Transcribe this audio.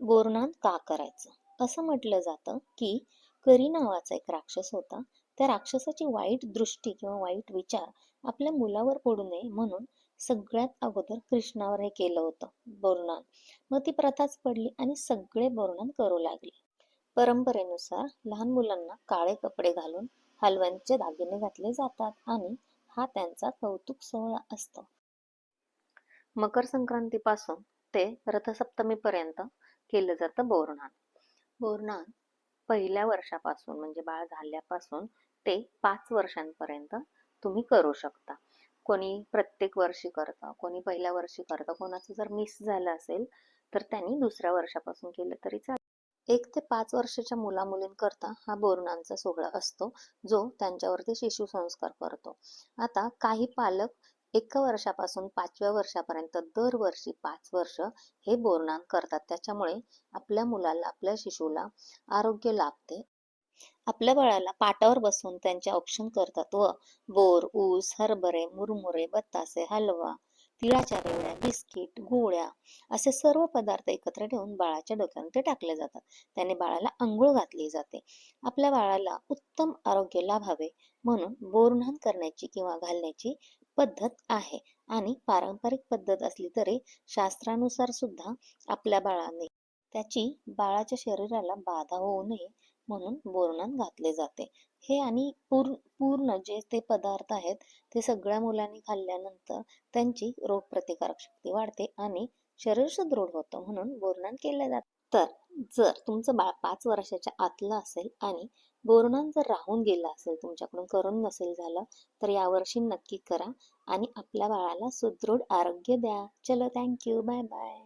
बोरनान का करायचं? असं म्हटलं जातं की करी नावाचा एक राक्षस होता. त्या राक्षसाची वाईट दृष्टी किंवा वाईट विचार आपल्या मुलावर पडू नये म्हणून सगळ्यात अगोदर कृष्णावर हे केलं होतं बोरणान मग ती प्रथाच पडली आणि सगळे बोरणान करू लागले. परंपरेनुसार लहान मुलांना काळे कपडे घालून हलव्यांचे दागिने घातले जातात आणि हा त्यांचा कौतुक सोहळा असतो. मकर संक्रांतीपासून ते रथसप्तमीपर्यंत केलं जातं बोरणान बोरणान पहिल्या वर्षापासून म्हणजे बाळ झाल्यापासून ते पाच वर्षांपर्यंत तुम्ही करू शकता. कोणी प्रत्येक वर्षी करतं कोणी पहिल्या वर्षी करतं कोणाचं जर मिस झालं असेल तर त्यांनी दुसऱ्या वर्षापासून केलं तरी चालेल. एक ते पाच वर्षाच्या मुला मुलींकरता हा बोरणांचा सोहळा असतो जो त्यांच्यावरती शिशु संस्कार करतो. आता काही पालक एका वर्षापासून पाचव्या वर्षापर्यंत दरवर्षी पाच वर्ष हे बोरनान करतात. त्याच्यामुळे आपल्या मुलाला आपल्या शिशूला आरोग्य लाभते. आपल्या बाळाला पाटावर बसून त्यांचे औक्षण करतात व बोर ऊस हरभरे मुरमुरे बत्तासे हलवा तिळाच्या रेवड्या बिस्किट गोळ्या असे सर्व पदार्थ एकत्र ठेवून बाळाच्या डोक्यावर ते टाकले जातात. त्याने बाळाला आंघोळ घातली जाते. आपल्या बाळाला उत्तम आरोग्य लाभावे म्हणून बोरनान करण्याची किंवा घालण्याची पद्धत आहे. आणि पारंपरिक पद्धत असली तरी शास्त्रानुसार सुद्धा आपल्या बाळाने त्याची बाळाच्या शरीराला बाधा होऊ नये म्हणून बोरणात घातले जाते. हे आणि पूर्ण पूर्ण जे ते पदार्थ आहेत ते सगळ्या मुलांनी खाल्ल्यानंतर त्यांची रोगप्रतिकारक शक्ती वाढते आणि शरीर सुदृढ होतं म्हणून बोरनान केले जाते. तर जर तुमचं बाळ पाच वर्षाच्या आतलं असेल आणि बोरणान जर राहून गेलं असेल तुमच्याकडून करून नसेल झालं तर यावर्षी नक्की करा आणि आपल्या बाळाला सुदृढ आरोग्य द्या. चलो थँक्यू बाय बाय